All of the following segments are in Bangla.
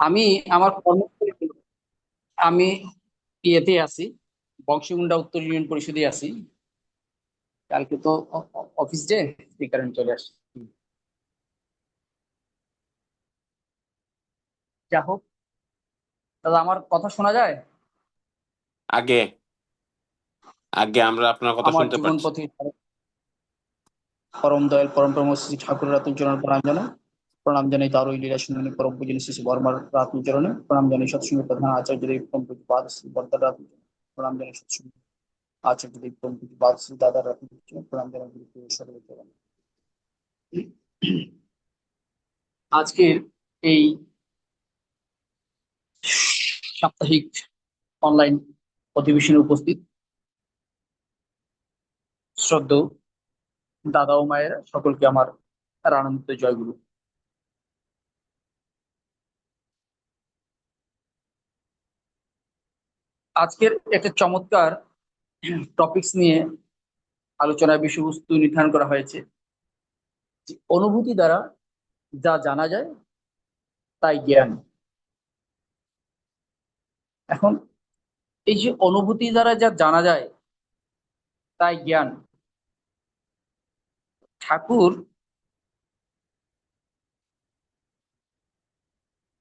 আমি আমার কর্ম আমি ইয়েতে আছি বংশীগুন্ডা উত্তর ইউনিয়ন পরিষদে আছি। কালকে তো অফিস ডে এই কারণে চলে আসছি। যা হোক দাদা আমার কথা শোনা যায়? আগে আগে আমরা আপনার কথা শুনতে পাচ্ছি পরম দয়াল পরম পরম শ্রী ঠাকুর রাতুল চরণ প্রণাম জানাই প্রণাম জানাই তার ওই লীলা পরম পূজনী শ্রী শ্রী বর্মার রাতুল চরণে প্রণাম জানাই সৎসঙ্গ প্রধান আচার্য দেব পরম পূজ্য পাদ শ্রী বর্দার রাতুল চরণে। প্রণাম জানাই সৎসঙ্গ আচার্য দেব পরম পূজ্য পাদ শ্রী দাদার চরণে। প্রণাম জানাই গুরু। আজকের এই সাপ্তাহিক অনলাইন অধিবেশনে উপস্থিত শ্রদ্ধ দাদা ও মায়েরা, সকলকে আমার আনন্দিত জয়গুরু আজকের একটা চমৎকার টপিকস নিয়ে আলোচনার বিষয়বস্তু নির্ধারণ করা হয়েছে। অনুভূতি দ্বারা যা জানা যায়, তাই জ্ঞান। এখন এই যে অনুভূতি দ্বারা যা জানা যায়, তাই জ্ঞান। ঠাকুর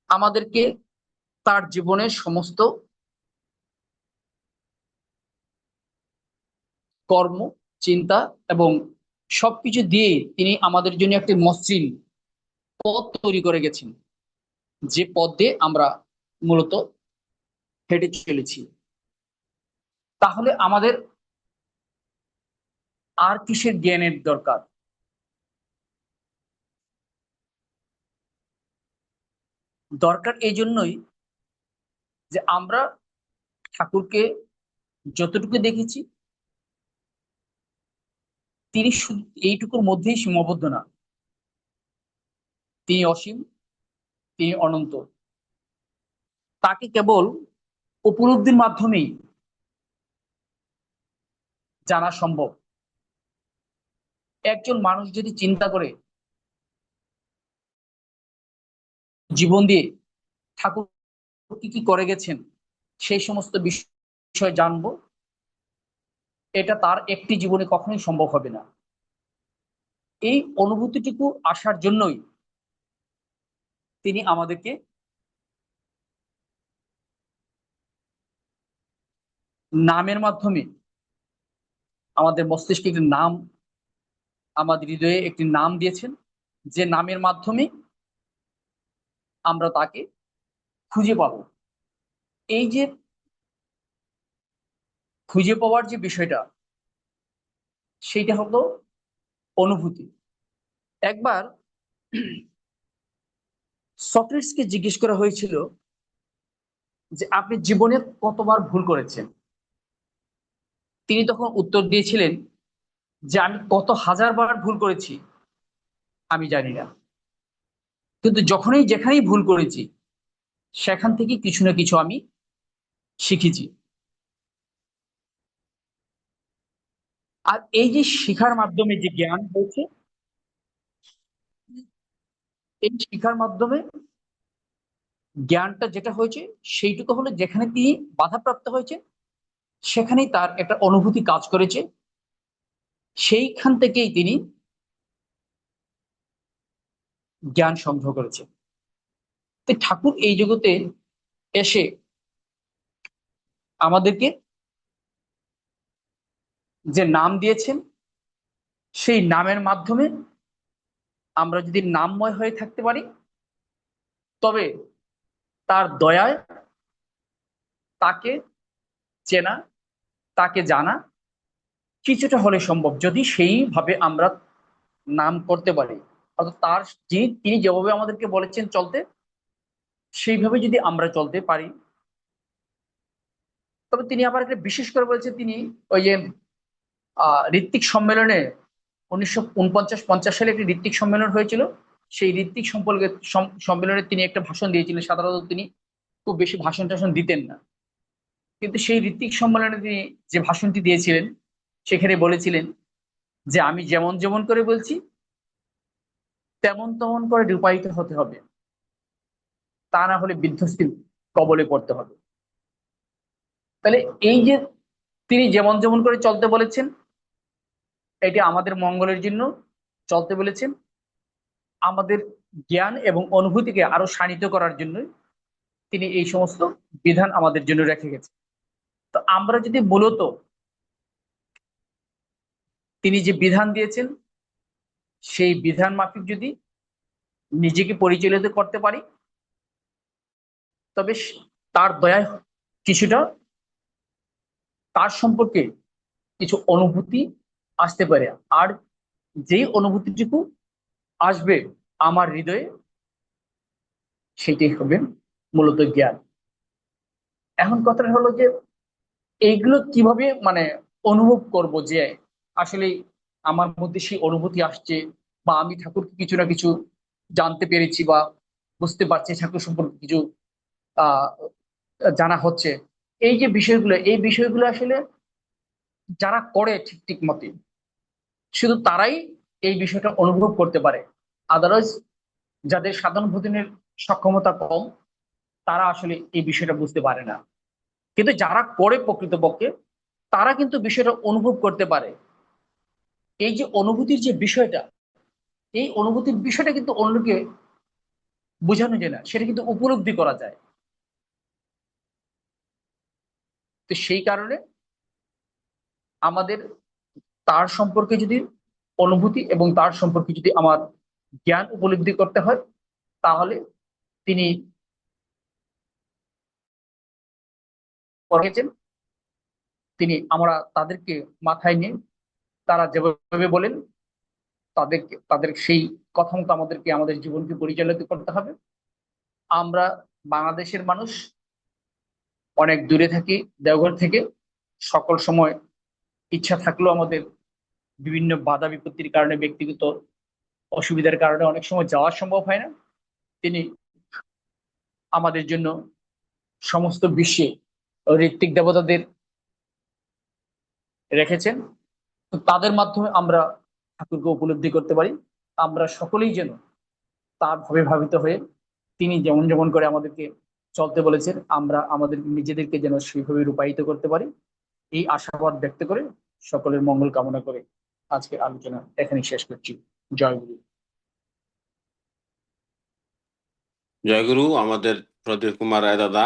আমাদেরকে তার জীবনের সমস্ত কর্ম, চিন্তা এবং সবকিছু দিয়ে তিনি আমাদের জন্য একটি মসৃণ পথ তৈরি করে গেছেন। যে পথ দিয়ে আমরা মূলত হেঁটে চলেছি। তাহলে আমাদের আর কিসের জ্ঞানের দরকার? দরকার এই জন্যই যে আমরা ঠাকুরকে যতটুকু দেখেছি তিনি শুধু এইটুকুর মধ্যেই সীমাবদ্ধ না। তিনি অসীম, তিনি অনন্ত। তাকে কেবল উপলব্ধির মাধ্যমেই জানা সম্ভব। একজন মানুষ যদি চিন্তা করে জীবন দিয়ে ঠাকুর কি কি করে গেছেন, সেই সমস্ত বিষয় জানব। এটা তার একটি জীবনে কখনোই সম্ভব হবে না। এই অনুভূতিটুকু আসার জন্যই তিনি আমাদেরকে নামের মাধ্যমে আমাদের মস্তিষ্কে একটি নাম, আমাদের হৃদয়ে একটি নাম দিয়েছেন। যে নামের মাধ্যমে আমরা তাকে খুঁজে পাব। এই যে খুঁজে পাওয়ার যে বিষয়টা, সেইটা হলো অনুভূতি। একবার সক্রেটসকে জিজ্ঞেস করা হয়েছিল যে, আপনি জীবনে কতবার ভুল করেছেন? তিনি তখন উত্তর দিয়েছিলেন যে, আমি কত হাজার বার ভুল করেছি, আমি জানি না। কিন্তু যখনই যেখানেই ভুল করেছি, সেখান থেকে কিছু না কিছু আমি শিখেছি। আর এই যে শিখার মাধ্যমে যে জ্ঞান হয়েছে, এই শিখার মাধ্যমে জ্ঞানটা যেটা হয়েছে, সেইটুকু হলো যেখানে তিনি বাধাপ্রাপ্ত হয়েছে সেখানেই তার একটা অনুভূতি কাজ করেছে। সেইখান থেকেই তিনি জ্ঞান সংগ্রহ করেছে। ঠাকুর এই জগতে এসে আমাদেরকে যে নাম দিয়েছেন, সেই নামের মাধ্যমে আমরা যদি নামময় হয়ে থাকতে পারি, তবে তার দয়ায় তাকে চেনা, তাকে জানা কিছুটা হলে সম্ভব যদি সেইভাবে আমরা নাম করতে পারি। অর্থাৎ তার যিনি, তিনি যেভাবে আমাদেরকে বলেছেন চলতে, সেইভাবে যদি আমরা চলতে পারি, তবে তিনি আবার একটা বিশেষ করে বলেছেন তিনি ওই যে ঋত্বিক সম্মেলনে উনিশশো উনপঞ্চাশ পঞ্চাশ সালে একটি ঋত্বিক সম্মেলন হয়েছিল। সেই ঋত্বিক সম্পর্কে সম্মেলনে তিনি একটা ভাষণ দিয়েছিলেন। সাধারণত তিনি খুব বেশি ভাষণ টাষণ দিতেন না। কিন্তু সেই ঋত্বিক সম্মেলনে তিনি যে ভাষণটি দিয়েছিলেন, সেখানে বলেছিলেন যে, আমি যেমন যেমন করে বলছি, তেমন তেমন করে রূপায়িত হতে হবে। তা না হলে বিধ্বস্তির কবলে পড়তে হবে। তাহলে এই যে তিনি যেমন যেমন করে চলতে বলেছেন এটি আমাদের মঙ্গলের জন্য চলতে বলেছেন। আমাদের জ্ঞান এবং অনুভূতিকে আরও শানিত করার জন্য তিনি এই সমস্ত বিধান আমাদের জন্য রেখে গেছেন। তো আমরা যদি মূলত তিনি যে বিধান দিয়েছেন, সেই বিধান মাফিক যদি নিজেকে পরিচালিত করতে পারি, তবে তার দয়ায় কিছুটা তার সম্পর্কে কিছু অনুভূতি আসতে পারে। আর যেই অনুভূতিটুকু আসবে আমার হৃদয়ে, সেটাই হবে মূলত জ্ঞান। এখন কথাটা হলো যে, এইগুলো কীভাবে মানে অনুভব করব যে আসলে আমার মধ্যে সেই অনুভূতি আসছে বা আমি ঠাকুরকে কিছু না কিছু জানতে পেরেছি বা বুঝতে পারছি, ঠাকুর সম্পর্কে কিছু, আহ, জানা হচ্ছে। এই যে বিষয়গুলো, এই বিষয়গুলো আসলে যারা করে ঠিক ঠিক মতে শুধু তারাই এই বিষয়টা অনুভব করতে পারে। আদারওয়াইজ যাদের সাধারণ ভোজনের সক্ষমতা কম, তারা আসলে এই বিষয়টা বুঝতে পারে না। কিন্তু যারা করে প্রকৃতপক্ষে, তারা কিন্তু বিষয়টা অনুভব করতে পারে। এই যে অনুভূতির যে বিষয়টা, এই অনুভূতির বিষয়টা কিন্তু অন্যকে বোঝানো যায় না, সেটা কিন্তু উপলব্ধি করা যায়। তো সেই কারণে আমাদের তার সম্পর্কে যদি অনুভূতি এবং তার সম্পর্কে যদি আমার জ্ঞান উপলব্ধি করতে হয়, তাহলে তিনি তিনি আমরা তাদেরকে মাথায় নিয়ে তারা যেভাবে বলেন, তাদেরকে, তাদের সেই কথা মতো আমাদেরকে, আমাদের জীবনকে পরিচালিত করতে হবে। আমরা বাংলাদেশের মানুষ, অনেক দূরে থাকি, দেওঘর থেকে, সকল সময় ইচ্ছা থাকলেও আমাদের বিভিন্ন বাধা বিপত্তির কারণে, ব্যক্তিগত অসুবিধার কারণে অনেক সময় যাওয়া সম্ভব হয় না। তিনি আমাদের জন্য সমস্ত বিশ্বে ঋত্বিক দেবতাদের রেখেছেন। তো তাদের মাধ্যমে আমরা ঠাকুরকে উপলব্ধি করতে পারি। আমরা সকলেই যেন তার ভাবে ভাবিত হয়ে তিনি যেমন যেমন করে আমাদেরকে চলতে বলেছেন, আমরা আমাদের নিজেদেরকে যেন সেইভাবে রূপায়িত করতে পারি। এই আশাবাদ ব্যক্ত করে সকলের মঙ্গল কামনা করে আজকের আলোচনা এখানে শেষ করছি। জয় গুরু। জয় গুরু, আমাদের প্রদীপ কুমার রায় দাদা।